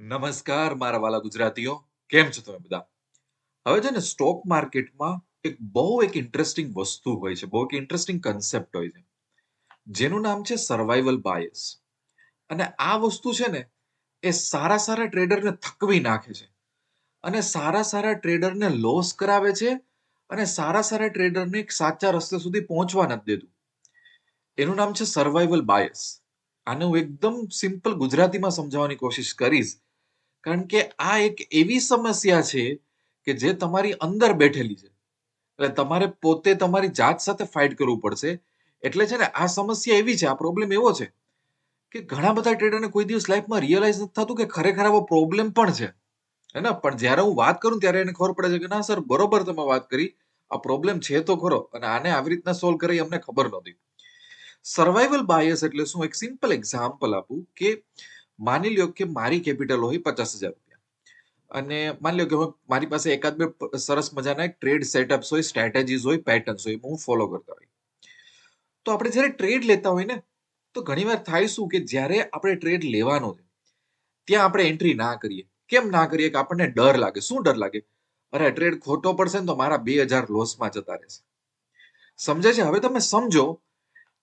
નમસ્કાર મારા વાલા ગુજરાતીઓ. કેમ છો તમે બધા? હવે છે ને સ્ટોક માર્કેટમાં એક બહુ એક ઇન્ટરેસ્ટિંગ વસ્તુ હોય છે, બહુ એક ઇન્ટરેસ્ટિંગ કન્સેપ્ટ હોય છે. જેનું નામ છે સર્વાઈવલ બાયસ અને આ વસ્તુ છે ને એ સારા સારા ટ્રેડરને થકવી નાખે છે. અને સારા સારા ટ્રેડરને લોસ કરાવે છે અને સારા સારા ટ્રેડરને એક સાચા રસ્તે સુધી પહોંચવા નથી દેતું. એનું નામ છે સર્વાઈવલ બાયસ આને હું એકદમ સિમ્પલ ગુજરાતીમાં સમજાવવાની કોશિશ કરીશ. કારણ કે આ એક એવી સમસ્યા છે કે જે તમારી અંદર બેઠેલી છે. એટલે તમારે પોતે તમારી જાત સાથે ફાઇટ કરવું પડશે. એટલે છે ને આ સમસ્યા એવી છે, આ પ્રોબ્લેમ એવો છે કે ઘણા બધા ટ્રેડરને કોઈ દિવસ લાઈફમાં રિયલાઇઝ નથી થતું કે ખરેખર આવો પ્રોબ્લેમ પણ છે. હે ને? પણ જ્યારે હું વાત કરું ત્યારે એને ખબર પડે છે કે ના સર, બરોબર તમે વાત કરી. આ પ્રોબ્લેમ છે તો ખરો. અને આને આવી રીતના સોલ્વ કરી અમને ખબર નહોતી. સર્વાઈવલ બાયસ એટલે શું? એક સિમ્પલ એક્ઝામ્પલ આપું કે માની લ્યો કે મારી કેપિટલ હોય પચાસ હજાર રૂપિયા. અને માની લ્યો કે મારી પાસે એકાદ બે સરસ મજાના ટ્રેડ સેટઅપ્સ હોય સ્ટ્રેટેજીસ હોય પેટર્ન્સ હોય, હું ફોલો કરતા હોય તો આપણે જ્યારે ટ્રેડ લેતા હોય ને, તો ઘણીવાર થાય શું કે જ્યારે આપણે ટ્રેડ લેવાનો છે, ત્યાં આપણે એન્ટ્રી ના કરીએ. કેમ ના કરીએ કે આપણને ડર લાગે? શું ડર લાગે? અરે ટ્રેડ ખોટો પડશે ને તો મારા બે હજાર લોસમાં જતા રહેશે. સમજે છે? હવે તમે સમજો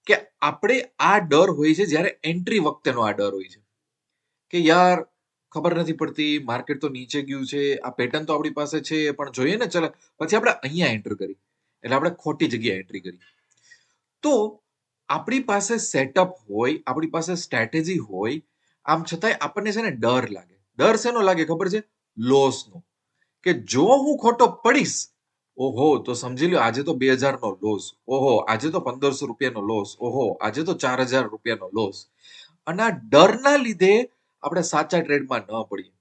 કે આપણે આ ડર હોય છે જ્યારે એન્ટ્રી વખતેનો આ ડર હોય છે. કે યાર, ખબર નથી પડતી માર્કેટ તો નીચે ગયું છે, આ પેટર્ન તો આપણી પાસે છે, પણ જોઈએ ને, ચાલ. પછી આપણે અહીંયા એન્ટર કરી. એટલે આપણે ખોટી જગ્યાએ એન્ટ્રી કરી. તો આપણી પાસે સેટઅપ હોય, આપણી પાસે સ્ટ્રેટેજી હોય, આમ છતાંય આપણને છે ને ડર લાગે. ડર શેનો લાગે ખબર છે? લોસનો કે જો હું ખોટો પડીશ, ઓહો, તો સમજી લ્યો, આજે તો બે હજારનો લોસ ઓહો, આજે તો પંદરસો રૂપિયાનો લોસ ઓહો, આજે તો ચાર હજાર રૂપિયાનો લોસ અને આ ડરના લીધે આપણે સાચા ટ્રેડમાં ન પડીએ.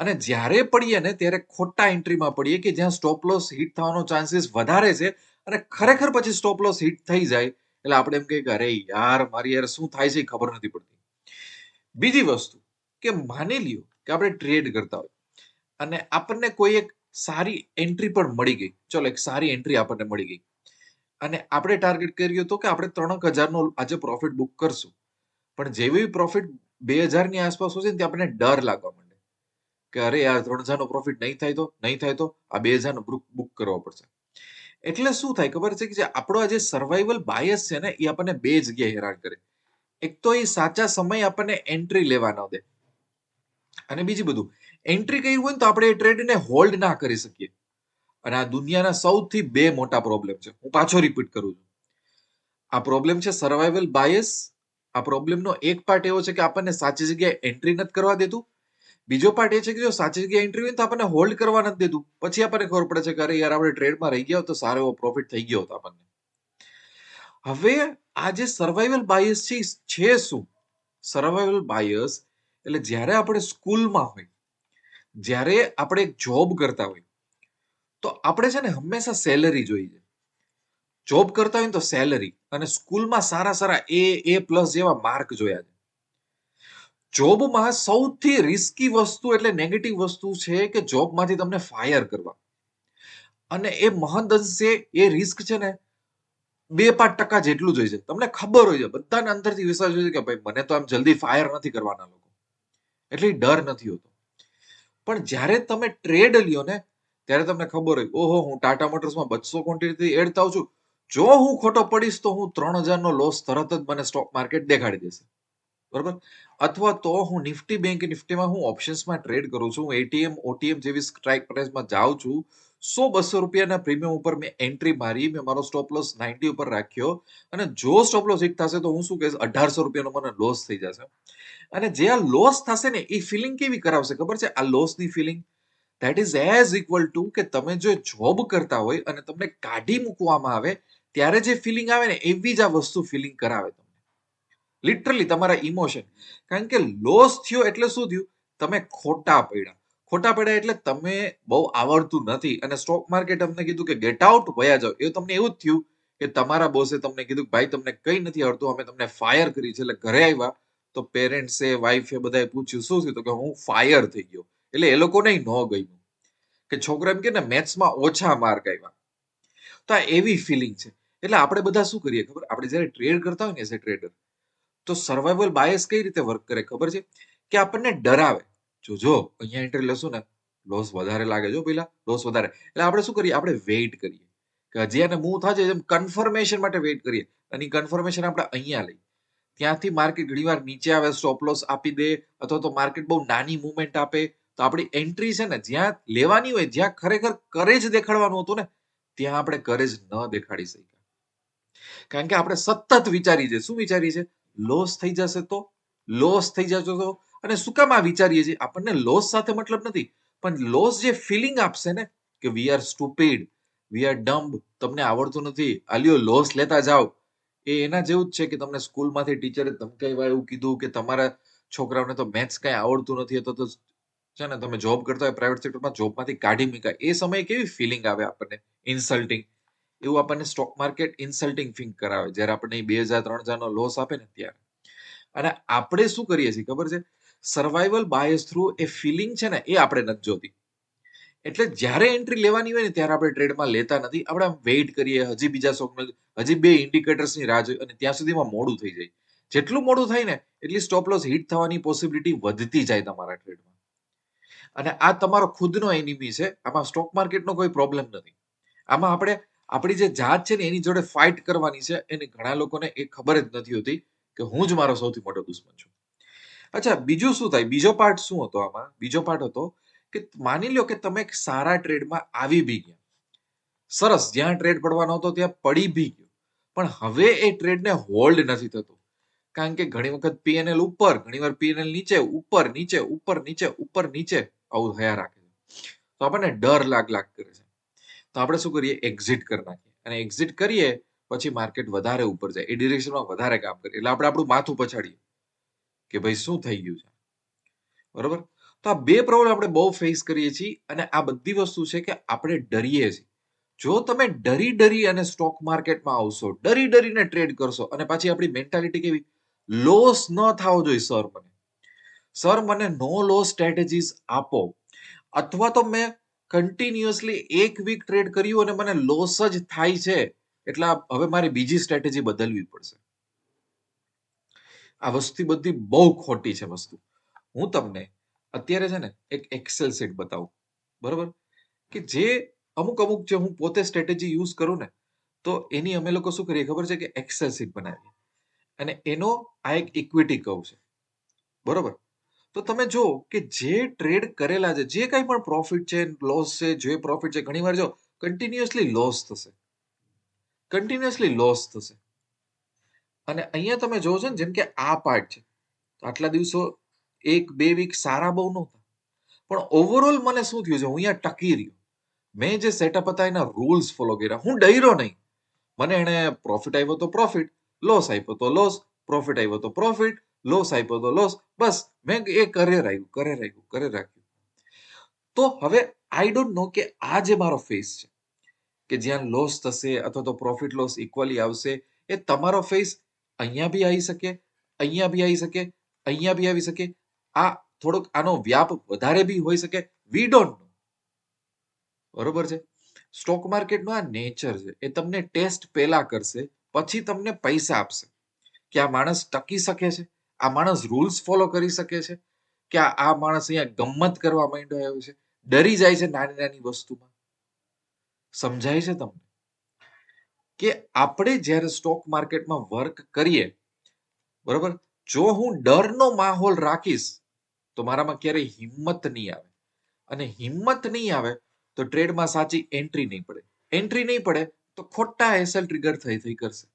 અને જ્યારે પડીએ ને ત્યારે ખોટા એન્ટ્રીમાં પડીએ કે જ્યાં સ્ટોપ લોસ હિટ થવાનો ચાન્સીસ વધારે છે અને ખરેખર પછી સ્ટોપ લોસ હિટ થઈ જાય, એટલે આપણે એમ કહીએ કે અરે યાર, મારી યાર શું થાય છે ખબર નથી પડતી. બીજી વસ્તુ કે માની લ્યો કે આપણે ટ્રેડ કરતા હોય અને આપણને કોઈ એક સારી એન્ટ્રી પણ મળી ગઈ. ચલો એક સારી એન્ટ્રી આપણને મળી ગઈ. અને આપણે ટાર્ગેટ કર્યું હતું કે આપણે ત્રણ હજારનો આજે પ્રોફિટ બુક કરશું. પણ જેવી પ્રોફિટ બે હજારની આસપાસ હશે ને, ત્યાં આપણને ડર લાગવા માંડે. કે અરે યાર, ત્રણ હજારનો પ્રોફિટ નહીં થાય તો, નહીં થાય તો આ બે હજારનો બુક કરવો પડશે. એટલે શું થાય? ખબર છે કે જે આપણો આ જે સર્વાઈવલ બાયસ છે ને, એ આપણને બે જગ્યાએ હેરાન કરે. એક તો એ સાચા સમય આપણને એન્ટ્રી લેવા ન દે. અને બીજું બધું એન્ટ્રી કરી હોય ને, તો આપણે એ ટ્રેડને હોલ્ડ ના કરી શકીએ. અને આ દુનિયાના સૌથી બે મોટા પ્રોબ્લેમ છે. હું પાછો રિપીટ કરું છું. આ પ્રોબ્લેમ છે સર્વાઈવલ બાયસ આ પ્રોબ્લેમનો એક પાર્ટ એવો છે કે આપણને સાચી જગ્યાએ એન્ટ્રી નથી કરવા દેતું. બીજો પાર્ટ એ છે કે જો સાચી જગ્યાએ એન્ટ્રી હોય તો આપણને હોલ્ડ કરવા નથી દેતું. પછી આપણને ખબર પડે છે કે અરે યાર, આપણે ટ્રેડમાં રહી ગયા તો સારો એવો પ્રોફિટ થઈ ગયો હતો આપણને. હવે આ જે સર્વાઈવલ બાયસ છે છે શું? સર્વાઈવલ બાયસ એટલે જ્યારે આપણે સ્કૂલમાં હોય, જ્યારે આપણે એક જોબ કરતા હોય, તો આપણે છે ને હંમેશા સેલરી જોઈએ. જોબ કરતા હોય ને તો સેલરી અને સ્કૂલમાં સારા સારા એ એ પ્લસ જેવા માર્ક જોયા છે. જોબમાં સૌથી રિસ્કી વસ્તુ એટલે નેગેટિવ વસ્તુ છે કે જોબમાંથી તમને ફાયર કરવા. અને એ મહદ અંશે એ રિસ્ક છે ને બે પાંચ ટકા જેટલું જ છે. તમને ખબર હોય છે, બધાને અંદરથી વિશ્વાસ હોય છે કે ભાઈ મને તો આમ જલ્દી ફાયર નથી કરવાના લોકો. એટલે ડર નથી હોતો. પણ જ્યારે તમે ટ્રેડ લ્યો ને, ત્યારે તમને ખબર હોય, ઓહો, હું ટાટા મોટર્સમાં બસો ક્વોન્ટિટી એડ થાઉં છું જો હું ખોટો પડીશ તો હું ત્રણ હજારનો લોસ તરત જ મને સ્ટોક માર્કેટ દેખાડી દેશે. બરોબર? અથવા તો હું નિફ્ટી બેંક નિફ્ટીમાં હું ઓપ્શન્સમાં ટ્રેડ કરું છું એટીએમ ઓટીએમ જેવી સ્ટ્રાઇક પ્રાઇસમાં જાઉં છું, સો બસો રૂપિયાના પ્રીમિયમ ઉપર મેં એન્ટ્રી મારી, મેં મારો સ્ટોપ લોસ નાઇન્ટી ઉપર રાખ્યો, અને જો સ્ટોપ લોસ હિટ થશે તો હું શું કહીશ, અઢારસો રૂપિયાનો મને લોસ થઈ જશે. અને જે આ લોસ થશે ને, એ ફિલિંગ કેવી કરાવશે? ખબર છે? આ લોસની feeling that is as equal to કે તમે જો જોબ કરતા હોય અને તમને કાઢી મૂકવામાં આવે, ત્યારે જે ફિલિંગ આવે ને, એવી જ આ વસ્તુ ફિલિંગ કરાવે તમને. લિટરલી તમારા ઇમોશન કારણ કે લોસ થયો એટલે શું થયું? તમે ખોટા પડ્યા. ખોટા પડ્યા એટલે તમે બહુ આવડતું નથી. અને સ્ટોક માર્કેટ અમને કીધું કે ગેટ આઉટ વયા જાઓ. એ તમને એવું જ થયું કે તમારા બોસે તમને કીધું ભાઈ, તમને કઈ નથી આવડતું. અમે તમને ફાયર કરી છે. એટલે ઘરે આવ્યા તો પેરેન્ટ્સે વાઈફે બધાએ પૂછ્યું, શું થયું? તો કે હું ફાયર થઈ ગયો. એટલે એ લોકોને ન ગયું કે છોકરા એમ કે ને, મેથ્સમાં ઓછા માર્ક આવ્યા તો આ એવી ફિલિંગ છે. એટલે આપણે બધા શું કરીએ ખબર? આપણે જ્યારે ટ્રેડ કરતા હોય ને એઝ એ ટ્રેડર તો સર્વાઈવલ બાયસ કઈ રીતે વર્ક કરે ખબર છે? કે આપણને ડરાવે જો જો, અહીંયા એન્ટ્રી લેશું ને લોસ વધારે લાગે. જો, પેલા લોસ વધારે. એટલે આપણે શું કરીએ? આપણે વેઇટ કરીએ. કે હજી એને મૂવ થશે એમ કન્ફર્મેશન માટે વેઇટ કરીએ. અને કન્ફર્મેશન આપણે અહીંયા લઈએ. ત્યાંથી માર્કેટ ઘણીવાર નીચે આવે સ્ટોપ લોસ આપી દે, અથવા તો માર્કેટ બહુ નાની મુવમેન્ટ આપે તો આપણી એન્ટ્રી છે ને, જ્યાં લેવાની હોય, જ્યાં ખરેખર કરેજ દેખાડવાનું હતું ને, ત્યાં આપણે કરેજ ન દેખાડી શક્યા. કારણ કે આપણે સતત વિચારીએ છે શું વિચારીએ છે લોસ થઈ જશે તો? લોસ થઈ જશે તો? અને શું કામ આ વિચારીએ છીએ? આપણને લોસ સાથે મતલબ નથી. પણ લોસ જે ફિલિંગ આપશે ને, કે we are stupid we are dumb તમને આવડતું નથી, આલ્યો લોસ લેતા જાઓ, એ એના જેવું જ છે કે તમને સ્કૂલમાંથી ટીચરે ધમકાવ્યા, એવું કીધું કે તમારા છોકરાઓને તો મેથ્સ કઈ આવડતું નથી તો છે ને, તમે જોબ કરતા હોય પ્રાઇવેટ સેક્ટરમાં જોબમાંથી કાઢી મૂકાય. એ સમયે કેવી ફિલિંગ આવે આપણને? ઇન્સલ્ટિંગ એવું આપણને સ્ટોક માર્કેટ ઇન્સલ્ટિંગ ફિંગ કરાવે, જ્યારે આપણને બે હજાર, ત્રણ હજારનો લોસ આપે ને ત્યારે. અને આપણે શું કરીએ છીએ, ખબર છે? સર્વાઈવલ બાયસ થ્રુ એ ફિલિંગ છે ને, એ આપણે નથી જોતી. એટલે જ્યારે એન્ટ્રી લેવાની હોય ને, ત્યારે આપણે ટ્રેડમાં લેતા નથી. આપણે વેઇટ કરીએ, હજી બીજા સ્ટોકમાં હજી બે ઇન્ડિકેટર્સની રાહ જોઈએ અને ત્યાં સુધીમાં મોડું થઈ જાય. જેટલું મોડું થાય ને, એટલી સ્ટોપ લોસ હિટ થવાની પોસિબિલિટી વધતી જાય તમારા ટ્રેડમાં અને આ તમારો ખુદનો એનિમી છે. આમાં સ્ટોક માર્કેટનો કોઈ પ્રોબ્લેમ નથી. આમાં આપણે, આપણી જે જાત છે ને, એની જોડે ફાઇટ કરવાની છે. એને ઘણા લોકોને એ ખબર જ નથી હોતી કે હું જ મારો સૌથી મોટો દુશ્મન છું. અચ્છા, બીજું શું થાય? બીજો પાર્ટ શું હતો આમાં? બીજો પાર્ટ હતો કે માની લો કે તમે એક સારા ટ્રેડમાં આવી બી ગયા. સરસ, જ્યાં ટ્રેડ પડવાનો હતો ત્યાં પડી બી ગયો. પણ હવે એ ટ્રેડને હોલ્ડ નથી થતું. કારણ કે ઘણી વખત પીએનએલ ઉપર ઘણી વાર પીએનએલ નીચે, ઉપર નીચે ઉપર નીચે ઉપર, નીચે આવું થયા રાખે છે. તો આપણને ડર લાગ લાગ કરે છે. તો આપણે શું કરીએ? એક્ઝિટ કરી નાખીએ. અને એક્ઝિટ કરીએ, પછી માર્કેટ વધારે ઉપર જાય. એ ડિરેક્શનમાં વધારે કામ કરીએ. એટલે આપણે આપણું માથું પછાડીએ. કે ભાઈ શું થઈ ગયું છે? બરોબર? તો આ બે પ્રોબ્લેમ આપણે બહુ ફેસ કરીએ છીએ અને આ બધી વસ્તુ છે કે આપણે ડરીએ છીએ. જો તમે ડરી ડરી અને સ્ટોક માર્કેટમાં આવશો, ડરી ડરીને ટ્રેડ કરશો અને પાછી આપણી મેન્ટાલિટી કેવી? લોસ ન થવો જોઈએ સર મને. સર, મને નો લો સ્ટ્રેટેજીસ આપો. અથવા તો મેં કન્ટિન્યુઅસલી એક વીક ટ્રેડ કર્યું અને મને લોસ જ થાય છે. એટલે હવે મારે બીજી સ્ટ્રેટેજી બદલવી પડશે. આ વસ્તુ બધી બહુ ખોટી છે વસ્તુ. હું તમને અત્યારે છે ને એક એક્સેલ શીટ બતાવું. બરોબર? કે જે અમુક અમુક જે હું પોતે સ્ટ્રેટેજી યુઝ કરું ને, તો એની અમે લોકો શું કરીએ ખબર છે કે એક્સેલ શીટ બનાવીએ. અને એનો આ એક ઇક્વિટી કવ છે. બરોબર? તો તમે જો કે જે ટ્રેડ કરેલા છે, જે કંઈ પણ પ્રોફિટ છે લોસ છે, જે પ્રોફિટ છે, ઘણી વાર જો કન્ટિન્યુઅસલી લોસ થશે. કન્ટિન્યુઅસલી લોસ થશે. અને અહીંયા તમે જોવો છો ને, જેમ કે આ પાર્ટ છે. આટલા દિવસો, એક, બે વીક સારા બહુ નહોતા. પણ ઓવરઓલ મને શું થયું છે? હું અહીંયા ટકી રહ્યો. મેં જે સેટઅપ હતા એના રૂલ્સ ફોલો કર્યા. હું ડર્યો નહીં. મને એને પ્રોફિટ આવ્યો તો પ્રોફિટ લોસ આપ્યો તો લોસ પ્રોફિટ આવ્યો તો પ્રોફિટ લોસ આપ્યો તો લોસ બસ મેં એ કરે રાખ્યું કરે રાખ્યું કરે રાખ્યું તો હવે આઈ ડોન્ટ નો કે આ જે મારો ફેસ છે. કે જ્યાં લોસ થશે અથવા તો પ્રોફિટ લોસ ઇક્વલી આવશે, એ તમારો ફેસ અહીંયા બી આવી શકે, અહીંયા બી આવી શકે, અહીંયા બી આવી શકે. આ થોડોક આનો વ્યાપ વધારે બી હોઈ શકે. વી ડોન્ટ નો બરોબર છે? સ્ટોક માર્કેટનો આ નેચર છે. એ તમને ટેસ્ટ પહેલા કરશે, પછી તમને પૈસા આપશે. કે આ માણસ ટકી શકે છે? આ માણસ રૂલ્સ ફોલો કરી શકે છે? કે આ માણસ અહીંયા ગમત કરવા માંડ્યો આવ્યો છે? ડરી જાય છે નાની નાની વસ્તુમાં? સમજાય છે તમને? કે આપણે જ્યારે સ્ટોક માર્કેટમાં વર્ક કરીએ, બરોબર? જો હું ડરનો માહોલ રાખીશ, તો મારામાં ક્યારેય હિંમત નહીં આવે. અને હિંમત નહીં આવે, તો ટ્રેડમાં સાચી એન્ટ્રી નહીં પડે. એન્ટ્રી નહીં પડે, તો ખોટા એસએલ ટ્રિગર થઈ થઈ કરશે.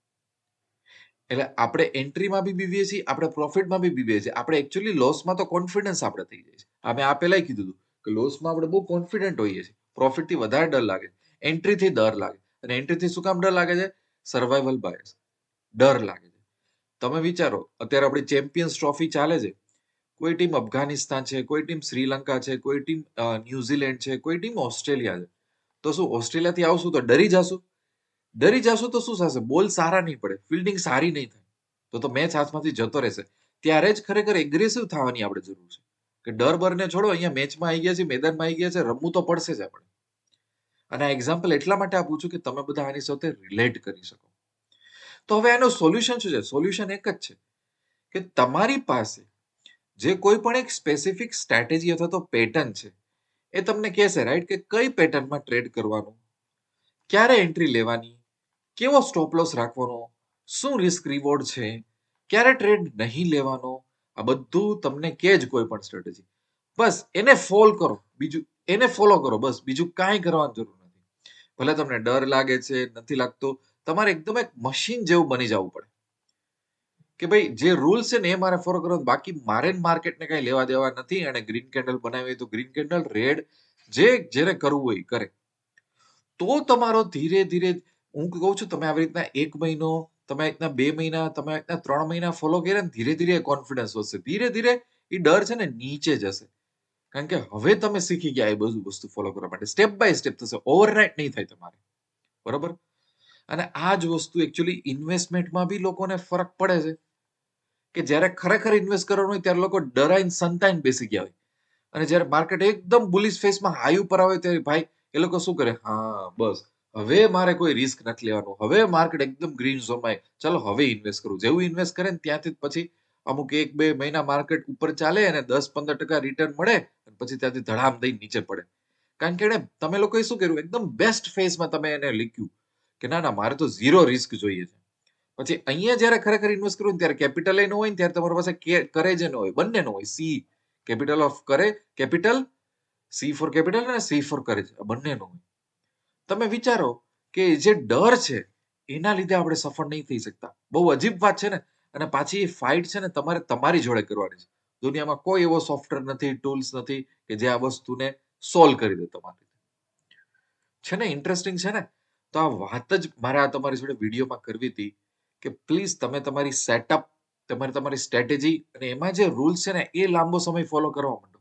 એટલે આપણે એન્ટ્રીમાં બી બીવીએ છીએ, આપણે પ્રોફિટમાં બી બીવીએ છીએ. આપણે એકચ્યુઅલી લોસમાં તો કોન્ફિડન્સ આપણે થઈ જાય છે. અમે આ પહેલાં કીધું હતું કે લોસમાં આપણે બહુ કોન્ફિડન્ટ હોઈએ છીએ. પ્રોફિટથી વધારે ડર લાગે. એન્ટ્રીથી ડર લાગે. અને એન્ટ્રીથી શું કામ ડર લાગે છે? સર્વાઈવલ બાયસ ડર લાગે છે. તમે વિચારો, અત્યારે આપણી ચેમ્પિયન્સ ટ્રોફી ચાલે છે. કોઈ ટીમ અફઘાનિસ્તાન છે, કોઈ ટીમ શ્રીલંકા છે, કોઈ ટીમ ન્યુઝીલેન્ડ છે, કોઈ ટીમ ઓસ્ટ્રેલિયા છે. તો શું, ઓસ્ટ્રેલિયાથી આવશું તો ડરી જશું? ડરી જશો તો શું થશે? બોલ સારા નહીં પડે. ફિલ્ડિંગ સારી નહીં થાય. તો તો મેચ હાથમાંથી જતો રહેશે. ત્યારે જ ખરેખર એગ્રેસિવ થવાની આપણે જરૂર છે. કે ડર બરને છોડો, અહીંયા મેચમાં આવી ગયા છે, મેદાનમાં આવી ગયા છે, રમવું તો પડશે જ આપણે. અને આ એક્ઝામ્પલ એટલા માટે આપું છું કે તમે બધા આની સાથે રિલેટ કરી શકો. તો હવે આનું સોલ્યુશન શું છે? સોલ્યુશન એક જ છે. કે તમારી પાસે જે કોઈ પણ એક સ્પેસિફિક સ્ટ્રેટેજી અથવા તો પેટર્ન છે, એ તમને કહેશે રાઈટ કે કઈ પેટર્નમાં ટ્રેડ કરવાનું? ક્યારે એન્ટ્રી લેવાની? કેવો સ્ટોપ લોસ રાખવાનો? શું રિસ્ક રિવોર્ડ છે? ક્યારે ટ્રેડ નહીં લેવાનો? આ બધું તમને કે જ કોઈ પણ સ્ટ્રેટેજી બસ એને ફોલ કરો. બીજું, એને ફોલો કરો. બસ બીજું કાંઈ કરવાની જરૂર નથી. ભલે તમને ડર લાગે છે, નથી લાગતો, તમારે એકદમ એક મશીન જેવું બની જવું પડે. કે ભાઈ, જે રૂલ્સ છે ને એ મારે ફોલો કરો બાકી મારે માર્કેટને કઈ લેવા દેવા નથી, અને ગ્રીન કેન્ડલ બનાવી તો ગ્રીન કેન્ડલ રેડ જે, જેને કરવું હોય કરે. તો તમારો ધીરે ધીરે હું કહું છું, તમે આવી રીતના એક મહિનો, તમે રીતના બે મહિના, તમે રીતના ત્રણ મહિના ફોલો કર્યા ને ધીરે ધીરે કોન્ફિડન્સ વધશે. ધીરે ધીરે એ ડર છે ને નીચે જશે. કારણ કે હવે તમે શીખી ગયા એ બધું વસ્તુ ફોલો કરવા માટે. સ્ટેપ બાય સ્ટેપ થશે. ઓવરનાઇટ નહીં થાય તમારે. બરોબર? અને આ જ વસ્તુ એકચ્યુઅલી ઇન્વેસ્ટમેન્ટમાં બી લોકોને ફરક પડે છે. કે જ્યારે ખરેખર ઇન્વેસ્ટ કરવાનું હોય ત્યારે લોકો ડરાઈને સંતાઈને બેસી ગયા હોય. અને જ્યારે માર્કેટ એકદમ બુલિશ ફેસમાં હાઈ ઉપર આવે ત્યારે ભાઈ એ લોકો શું કરે? હા, બસ. હવે મારે કોઈ રિસ્ક નથી લેવાનું. હવે માર્કેટ એકદમ ગ્રીન ઝોનમાં ચાલો હવે ઇન્વેસ્ટ કરું. જેવું ઇન્વેસ્ટ કરે ને ત્યાંથી પછી અમુક એક બે મહિના માર્કેટ ઉપર ચાલે અને દસ પંદર ટકા રિટર્ન મળે પછી ત્યાંથી ધડામ દઈ નીચે પડે. કારણ કે એને તમે લોકોએ શું કર્યું? એકદમ બેસ્ટ ફેઝમાં તમે એને લીખ્યું કે ના ના, મારે તો ઝીરો રિસ્ક જોઈએ છે. પછી અહીંયા જ્યારે ખરેખર ઇન્વેસ્ટ કરું ત્યારે કેપિટલ ન હોય ને ત્યારે તમારી પાસે કરે જ ન હોય. બંને ન હોય. સી કેપિટલ ઓફ કરે કેપિટલ સી ફોર કેપિટલ અને સી ફોર કરે બંને ન હોય. તમે વિચારો કે જે ડર છે, એના લીધે આપણે સફળ નહીં થઈ શકતા. બહુ અજીબ વાત છે ને, અને પાછી એ ફાઇટ છે ને તમારે તમારી જોડે કરવાની છે. દુનિયામાં કોઈ એવો સોફ્ટવેર નથી ટૂલ્સ નથી કે જે આ વસ્તુને સોલ્વ કરી દે તમારી છે ને ઇન્ટરેસ્ટિંગ છે ને? તો આ વાત જ મારે આ તમારી જોડે વિડીયોમાં કરવી હતી કે પ્લીઝ તમે તમારી સેટઅપ તમારી તમારી સ્ટ્રેટેજી અને એમાં જે રૂલ્સ છે ને, એ લાંબો સમય ફોલો કરવા માંડો.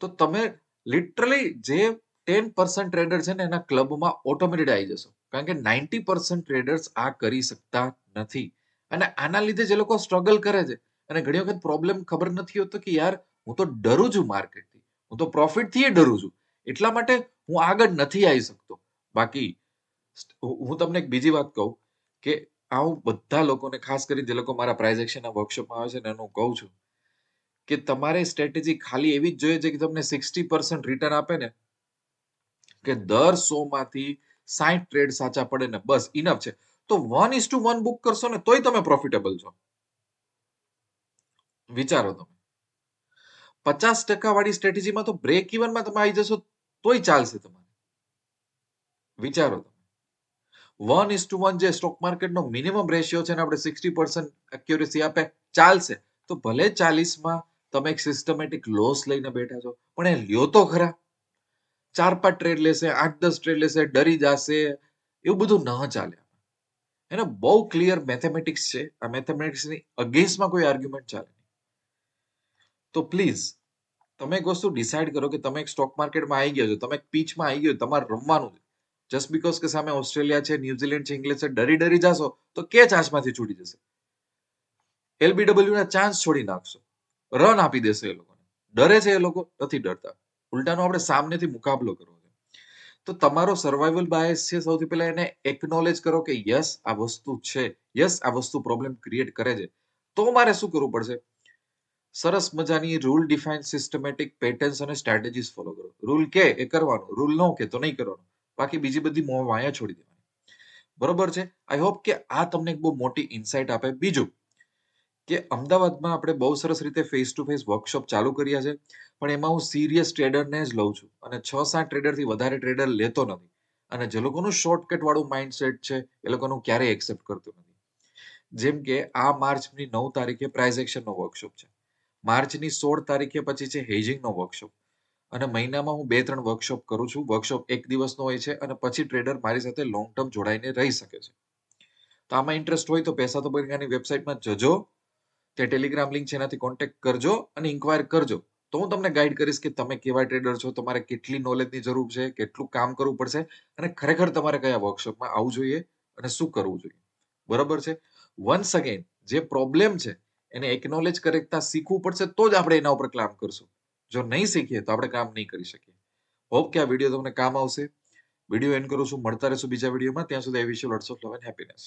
તો તમે લિટરલી જે ટેન પર્સન્ટ ટ્રેડર છે ને એના ક્લબમાં ઓટોમેટેડ આવી જશો. કારણ કે નાઇન્ટી પર્સન્ટ ટ્રેડર્સ આ કરી શકતા નથી. અને આના લીધે જે લોકો સ્ટ્રગલ કરે છે, અને ઘણી વખત પ્રોબ્લેમ ખબર નથી હોતો કે યાર, હું તો ડરું છું માર્કેટથી હું તો પ્રોફિટથી ડરું છું. એટલા માટે હું આગળ નથી આવી શકતો. બાકી, હું તમને એક બીજી વાત કહું કે આ હું બધા લોકોને, ખાસ કરી જે લોકો મારા પ્રાઇઝ એક્શનના વર્કશોપમાં આવે છે ને એનું કહું છું કે તમારે સ્ટ્રેટેજી ખાલી એવી જ જોઈએ છે કે તમને સિક્સટી પર્સન્ટ રિટર્ન આપે ને કે દર સો માંથી સાઠ ટ્રેડ સાચા પડે ને બસ ઇનફ છે. તો one is to one book કરશો ને તોય તમે પ્રોફિટેબલ છો. વિચારો તમે. પચાસ ટકા વાળી સ્ટ્રેટેજીમાં તો બ્રેક ઇવનમાં તમે આવી જશો, તોય ચાલશે તમારે. વિચારો તમે. વન ઇસ ટુ વન જે સ્ટોક માર્કેટનો મિનિમમ રેશિયો છે ને આપણે સિક્સટી પર્સન્ટ એક્યુરેસી આપે, ચાલશે. તો ભલે ચાલીસમાં તમે એક સિસ્ટમેટિક લોસ લઈને બેઠા છો, પણ એ લ્યો તો ખરા. ચાર પાંચ ટ્રેડ લેશે આઠ દસ ટ્રેડ લેશે, ડરી જશે, એવું બધું ન ચાલે. એને બહુ ક્લિયર મેથેમેટિક્સ છે. આ મેથેમેટિક્સની અગેન્સ્ટમાં કોઈ આર્ગ્યુમેન્ટ ચાલે તો પ્લીઝ તમે એક વસ્તુ ડિસાઈડ કરો કે તમે એક સ્ટોક માર્કેટમાં આવી ગયા છો, તમે એક પીચમાં આવી ગયો તમારે રમવાનું છે. જસ્ટ બીકોઝ કે સામે ઓસ્ટ્રેલિયા છે ન્યુઝીલેન્ડ છે ઇંગ્લેન્ડ છે, ડરી ડરી જશો, તો કે ચાન્સમાંથી છૂટી જશે? એલબીડબલ્યુ ના ચાન્સ છોડી નાખશો. રન આપી દેશે એ લોકોને. ડરે છે એ લોકો, નથી ડરતા. ઉલટાનો આપણે સામનેથી મુકાબલો કરવો છે. તો તમારો સર્વાઈવલ બાયસ છે સૌથી પહેલા એને એકનોલેજ કરો કે યસ આ વસ્તુ છે. યસ આ વસ્તુ પ્રોબ્લેમ ક્રિએટ કરે છે. તો મારે શું કરવું પડશે? સરસ મજાની રૂલ ડિફાઇન સિસ્ટમેટિક પેટર્ન્સ અને સ્ટ્રેટેજીસ ફોલો કરો. રૂલ કે એ કરવાનું રૂલ ન કે તો નહીં કરવાનું. બાકી બીજી બધી મોં માયા છોડી દેવાની. બરોબર છે? આઈ હોપ કે આ તમને એક બહુ મોટી ઇન્સાઇટ આપે. બીજું કે અમદાવાદમાં આપણે બહુ સરસ રીતે ફેસ ટુ ફેસ વર્કશોપ ચાલુ કર્યા છે, પણ એમાં હું સિરિયસ ટ્રેડરને જ લઉં છું. અને છ સાત ટ્રેડરથી વધારે ટ્રેડર લેતો નથી. અને જે લોકોનું શોર્ટકટ વાળું માઇન્ડસેટ છે, એ લોકોનું ક્યારેય એક્સેપ્ટ કરતું નથી. જેમ કે આ માર્ચની નવ તારીખે પ્રાઇઝ એક્શનનો વર્કશોપ છે. માર્ચની સોળ તારીખે પછી છે હેજિંગનો વર્કશોપ અને મહિનામાં હું બે ત્રણ વર્કશોપ કરું છું. વર્કશોપ એક દિવસનો હોય છે અને પછી ટ્રેડર મારી સાથે લોંગ ટર્મ જોડાઈને રહી શકે છે. તો આમાં ઇન્ટરેસ્ટ હોય તો પૈસા તો બગીનાની વેબસાઇટમાં જજો. ત્યાં ટેલિગ્રામ લિંક છે એનાથી કોન્ટેક્ટ કરજો અને ઇન્ક્વાયર કરજો. તો હું તમને ગાઈડ કરીશ કે તમે કેવા ટ્રેડર છો, તમારે કેટલી નોલેજની જરૂર છે, કેટલું કામ કરવું પડશે અને ખરેખર તમારે કયા વર્કશોપમાં આવવું જોઈએ અને શું કરવું જોઈએ. બરાબર છે? વન્સ અગેન જે પ્રોબ્લેમ છે, એને એકનોલેજ કરતા શીખવું પડશે તો જ આપણે એના ઉપર કામ કરશું. જો નહીં શીખીએ તો આપણે કામ નહીં કરી શકીએ. હોપ કે આ વીડિયો તમને કામ આવશે. વીડિયો એન્ડ કરું છું, મળતા રહેશું બીજા વિડીયોમાં ત્યાં સુધી I wish you lots of love and happiness